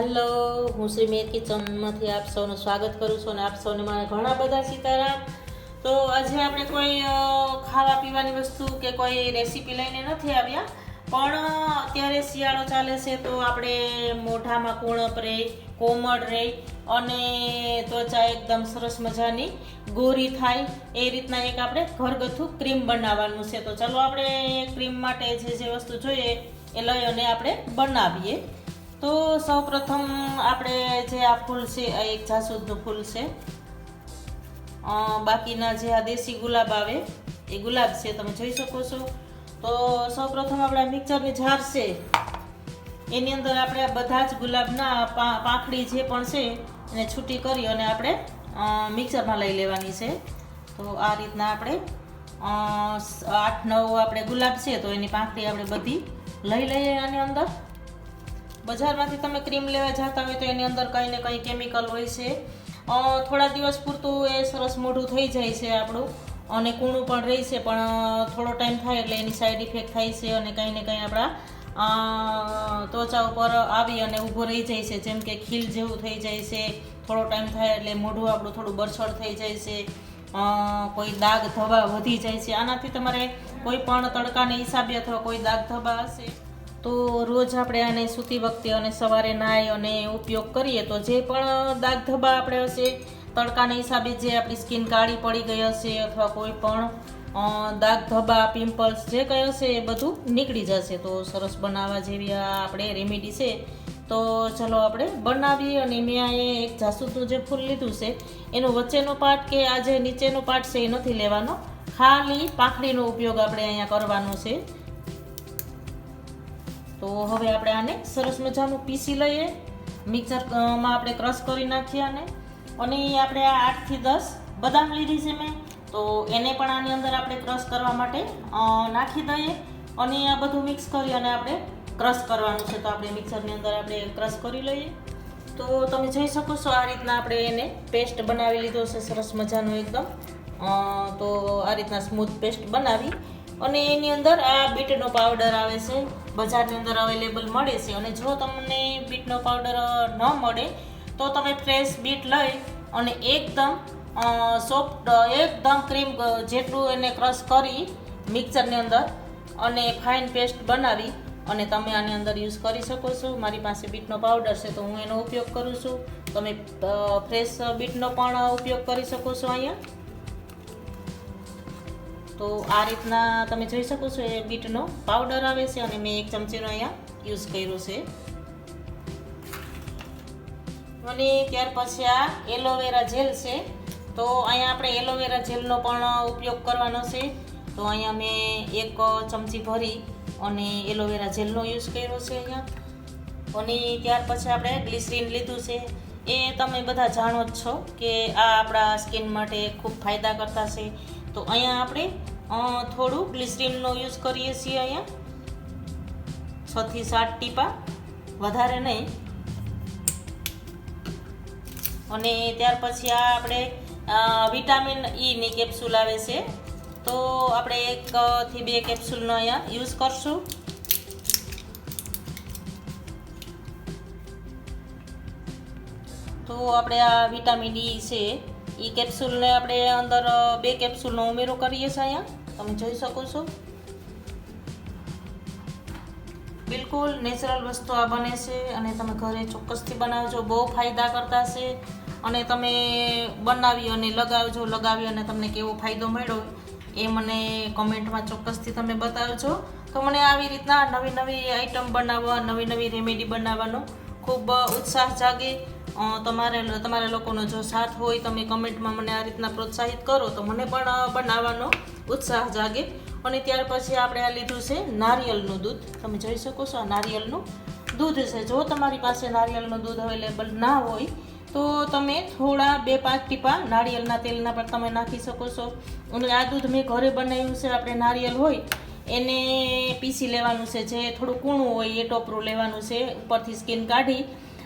Hello, હું શ્રી મેર કિચનમાંથી આપ સૌનું સ્વાગત કરું છું અને આપ સૌને મારા ઘણા બધા સીતારામ. તો આજે આપણે કોઈ ખાવા પીવાની વસ્તુ કે કોઈ રેસીપી લઈને નથી આવ્યા, પણ અત્યારે શિયાળો ચાલે છે તો આપણે મોઢામાં કુણપ રહે કોમળ રહે અને ત્વચા એકદમ સરસ મજાની ગોરી થાય, એ રીતના એક આપણે ઘરગથ્થુ ક્રીમ બનાવવાનું છે. તો ચાલો આપણે ક્રીમ માટે જે જે વસ્તુ જોઈએ એ લઈ અને આપણે બનાવીએ. તો સૌપ્રથમ આપણે જે આ ફૂલ છે, આ એક જાસૂદનું ફૂલ છે. બાકીના જે આ દેશી ગુલાબ આવે, એ ગુલાબ છે, તમે જોઈ શકો છો. તો સૌપ્રથમ આપણે મિક્સરની જાર છે. એની અંદર આપણે બધા જ ગુલાબના પાંખડી જે પણ છે, એને છૂટી કરી અને આપણે મિક્સરમાં લઈ લેવાની છે. તો આ રીતના આપણે આઠ, નવ આપણે ગુલાબ છે, તો એની પાંખડી આપણે બધી લઈ લઈએ આની અંદર. બજારમાંથી તમે ક્રીમ લેવા જતા હોય તો એની અંદર કંઈ ને કંઈ કેમિકલ હોય છે. થોડા દિવસ પૂરતું એ સરસ મોઢું થઈ જાય છે આપણું. અને કૂણું પણ રહે છે, પણ થોડો ટાઈમ થાય એટલે એની સાઈડ ઇફેક્ટ થાય છે અને કંઈ ને કંઈ આપણા ત્વચા ઉપર આવી અને ઊભો રહી જાય છે. જેમ કે ખીલ જેવું થઈ જાય છે, થોડો ટાઈમ થાય એટલે મોઢું આપણું થોડું બરછડ થઈ જાય છે. કોઈ દાગ ધબા વધી જાય છે. આનાથી તમારે કોઈ પણ તડકાને હિસાબે અથવા કોઈ દાગ ધબા હશે. તો રોજ આપણે આને સૂતી વખતે અને સવારે નાહી અને ઉપયોગ કરીએ તો જે પણ દાગ ધબ્બા આપણે હશે, તડકાના હિસાબે જે આપણી સ્કિન કાળી પડી ગઈ હશે અથવા કોઈ પણ દાગ ધબ્બા પિમ્પલ્સ જે કંઈ હશે એ બધું નીકળી જશે. તો સરસ બનાવવા જેવી આ આપણે રેમેડી છે. તો ચલો આપણે બનાવીએ અને મેં અહીંયા એક જાસૂદનું જે ફૂલ લીધું છે, એનો વચ્ચેનો પાર્ટ કે આ જે નીચેનો પાર્ટ છે એ નથી લેવાનો. ખાલી પાંખડીનો ઉપયોગ આપણે અહીંયા કરવાનો છે. તો હવે આપણે આને સરસ મજાનું પીસી લઈએ. મિક્સરમાં આપણે ક્રશ કરી નાખીએ આને. અને આપણે આ આઠથી દસ બદામ લીધી છે મેં. તો એને પણ આની અંદર આપણે ક્રશ કરવા માટે નાખી દઈએ. અને આ બધું મિક્સ કરી અને આપણે ક્રશ કરવાનું છે. તો આપણે મિક્સરની અંદર આપણે ક્રશ કરી લઈએ. તો તમે જોઈ શકો છો આ રીતના આપણે એને પેસ્ટ બનાવી લીધો છે. સરસ મજાનો એકદમ. તો આ રીતના સ્મૂથ પેસ્ટ બનાવી. અને એની અંદર આ બીટનો પાવડર આવે છે. બજારની અંદર અવેલેબલ મળે છે અને જો તમને બીટનો પાવડર ન મળે, તો તમે ફ્રેશ બીટ લઈ અને એકદમ સોફ્ટ, એકદમ ક્રીમ જેટલું એને ક્રશ કરી મિક્સરની અંદર અને ફાઇન પેસ્ટ બનાવી અને તમે આની અંદર યુઝ કરી શકો છો. મારી પાસે બીટનો પાવડર છે તો હું એનો ઉપયોગ કરું છું. તમે ફ્રેશ બીટનો પણ ઉપયોગ કરી શકો છો અહીંયા. તો આ રીતના તમે જોઈ શકો છો એ બીટનો પાવડર આવે છે અને મેં એક ચમચીનો અહીંયા યુઝ કર્યો છે. અને ત્યાર પછી આ એલોવેરા જેલ છે. તો અહીંયા આપણે એલોવેરા જેલનો પણ ઉપયોગ કરવાનો છે. તો અહીંયા મેં એક ચમચી ભરી અને એલોવેરા જેલનો યુઝ કર્યો છે અહીંયા. અને ત્યાર પછી આપણે ગ્લિસરીન લીધું છે. એ તમે બધા જાણો જ છો કે આ આપણા સ્કિન માટે ખૂબ ફાયદા કરતા છે. તો અહીંયા આપણે થોડું ગ્લિસરીનનો યુઝ કરીએ છીએ અહીંયા. છ થી સાત ટીપા. વધારે નહીં. અને ત્યાર પછી આ આપણે વિટામિન ઈની કેપ્સ્યુલ આવે છે. તો આપણે એક થી બે કેપ્સ્યુલનો અહીંયા યુઝ કરશું. તો આપણે આ વિટામિન ઈ છે. એ કેપ્સ્યુલને આપણે અંદર બે કેપ્સ્યુલનો ઉમેરો કરીએ છીએ અહીંયા. તમે જોઈ શકો છો. બિલકુલ નેચરલ વસ્તુ આ બને છે અને તમે ઘરે ચોક્કસથી બનાવજો, બહુ ફાયદા કરતા છે. અને તમે બનાવી અને લગાવજો, લગાવી અને તમને કેવો ફાયદો મળ્યો એ મને કમેન્ટમાં ચોક્કસથી તમે બતાવજો. તો મને આવી રીતના નવી નવી આઈટમ બનાવવા, નવી નવી રેમેડી બનાવવાનો ખૂબ ઉત્સાહ જાગે. તમારે તમારા લોકોનો જો સાથ હોય, તમે કમેન્ટમાં મને આ રીતના પ્રોત્સાહિત કરો, તો મને પણ બનાવવાનો ઉત્સાહ જાગે. અને ત્યાર પછી આપણે આ લીધું છે નારિયેળનું દૂધ. તમે જોઈ શકો છો આ નારિયેળનું દૂધ છે. જો તમારી પાસે નારિયેળનું દૂધ અવેલેબલ ના હોય, તો તમે થોડા બે પાંચ ટીપા નારિયેળના તેલના પર તમે નાખી શકો છો. અને આ દૂધ મેં ઘરે બનાવ્યું છે. આપણે નારિયેળ હોય, એને પીસી લેવાનું છે. જે થોડું કૂણું હોય એ ટોપરું લેવાનું છે. ઉપરથી સ્કીન કાઢી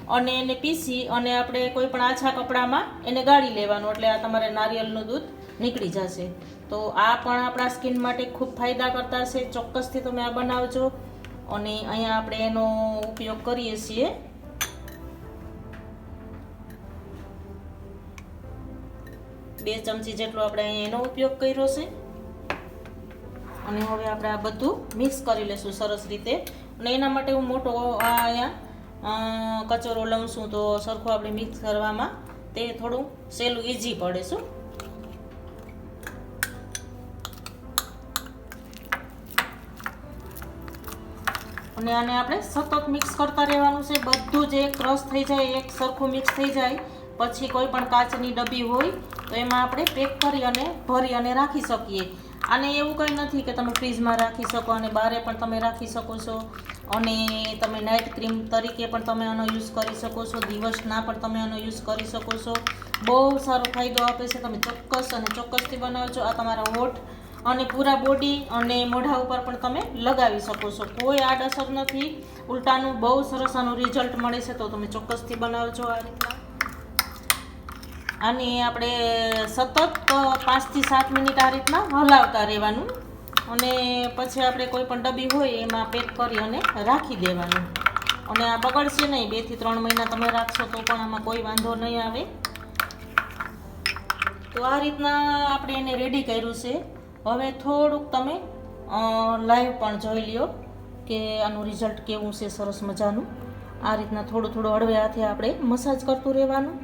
અને એને પીસી અને આપણે કોઈ પણ આછા કપડામાં એને ગાળી લેવાનું, એટલે આ તમારે નારિયેળનું દૂધ નીકળી જશે. તો આ પણ આપણા સ્કિન માટે ખૂબ ફાયદા કરતા છે. ચોક્કસથી તમે આ બનાવજો. અને અહીંયા આપણે એનો ઉપયોગ કરીએ છીએ. બે ચમચી જેટલો આપણે અહીંયા એનો ઉપયોગ કર્યો છે. અને હવે આપણે આ બધું મિક્સ કરી લઈશું સરસ રીતે. અને એના માટે હું મોટો આ અહીંયા કચોરો લઉં છું તો સરખું આપણે મિક્સ કરવામાં તે થોડું સહેલું ઇઝી પડે શું અને આને આપણે સતત મિક્સ કરતા રહેવાનું છે. બધું જ એક રસ થઈ જાય, એક સરખું મિક્સ થઈ જાય. પછી કોઈ પણ કાચની ડબ્બી હોય, તો એમાં આપણે પેક કરી અને ભરી અને રાખી શકીએ. આને એવું કંઈ નથી કે તમે ફ્રીજમાં રાખી શકો અને બારે પણ તમે રાખી શકો છો. અને તમે નાઇટ ક્રીમ તરીકે પણ તમે આનો યુઝ કરી શકો છો. દિવસના પણ તમે આનો યુઝ કરી શકો છો. બહુ સારો ફાયદો આપે છે. તમે ચોક્કસ અને ચોક્કસથી બનાવજો. આ તમારા હોઠ અને પૂરા બોડી અને મોઢા ઉપર પણ તમે લગાવી શકો છો. કોઈ આડઅસર નથી. ઉલટાનું બહુ સરસ આનું રિઝલ્ટ મળે છે. તો તમે ચોક્કસથી બનાવજો આ રીતના. અને આપણે સતત પાંચથી સાત મિનિટ આ રીતના હલાવતા રહેવાનું અને પછી આપણે કોઈ પણ ડબ્બી હોય એમાં પેક કરી અને રાખી દેવાનું. અને આ બગડશે નહીં બેથી ત્રણ મહિના તમે રાખશો તો પણ આમાં કોઈ વાંધો નહીં આવે. તો આ રીતના આપણે એને રેડી કર્યું છે. હવે થોડુંક તમે લાઈવ પણ જોઈ લ્યો કે આનું રિઝલ્ટ કેવું છે સરસ મજાનું. આ રીતના થોડું થોડું હળવે હાથે આપણે મસાજ કરતું રહેવાનું.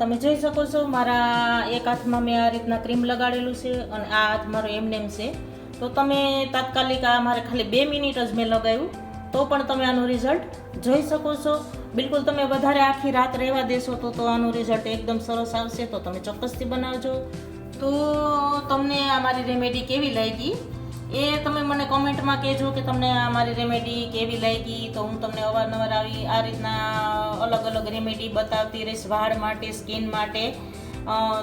તમે જોઈ શકો છો, મારા એક હાથમાં મેં આ રીતના ક્રીમ લગાડેલું છે અને આ હાથ મારો એમનેમ છે. તો તમે તાત્કાલિક આ મારે ખાલી બે મિનિટ જ મેં લગાવ્યું. તો પણ તમે આનું રિઝલ્ટ જોઈ શકો છો. બિલકુલ તમે વધારે આખી રાત રહેવા દેશો તો તો આનું રિઝલ્ટ એકદમ સરસ આવશે. તો તમે ચોક્કસથી બનાવજો. તો તમને આ મારી રેમેડી કેવી લાગી? એ તમે મને કોમેન્ટમાં કહેજો કે તમને આ મારી રેમેડી કેવી લાગી? તો હું તમને અવારનવાર આવી આ રીતના અલગ અલગ રેમેડી બતાવતી રહીશ વાળ માટે સ્કિન માટે.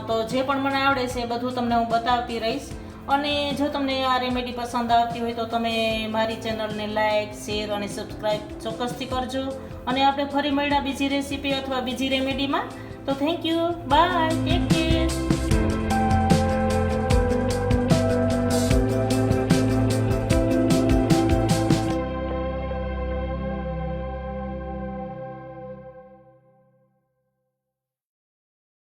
તો જે પણ મને આવડે છે બધું તમને હું બતાવતી રહીશ. અને જો તમને આ રેમેડી પસંદ આવતી હોય તો તમે મારી ચેનલને લાઇક શેર અને સબસ્ક્રાઈબ ચોક્કસથી કરજો. અને આપણે ફરી મળ્યા બીજી રેસીપી અથવા બીજી રેમેડીમાં તો થેન્ક યુ બાય ટેક